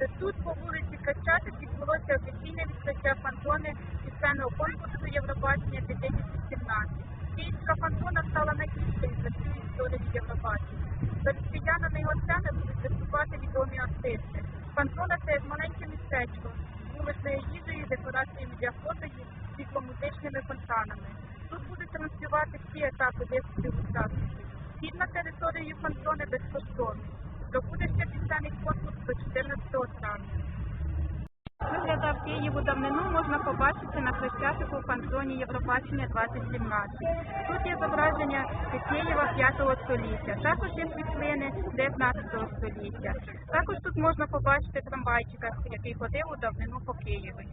Тут по вулиці Хрещатик відбулося офіційне відкриття фантони пісенного конкурсу Євробачення 2017. Київська фантона стала найбільшою за всю історію Євробачення. За його сцени будуть виступати відомі артисти. Фантона це маленьке містечко з вуличною їжею, декораціями для фото і світломузичними фонтанами. Тут будуть транслювати всі етапи виступів учасників. Вхід на територію фантони безкоштовний. Пробуде до 14 травня. Виглядав Києву давнину можна побачити на хрещатику у фантоні Євробачення 2017. Тут є зображення Києва 5 століття, також є світлини 19 століття. Також тут можна побачити трамвайчика, який ходив у давнину по Києві.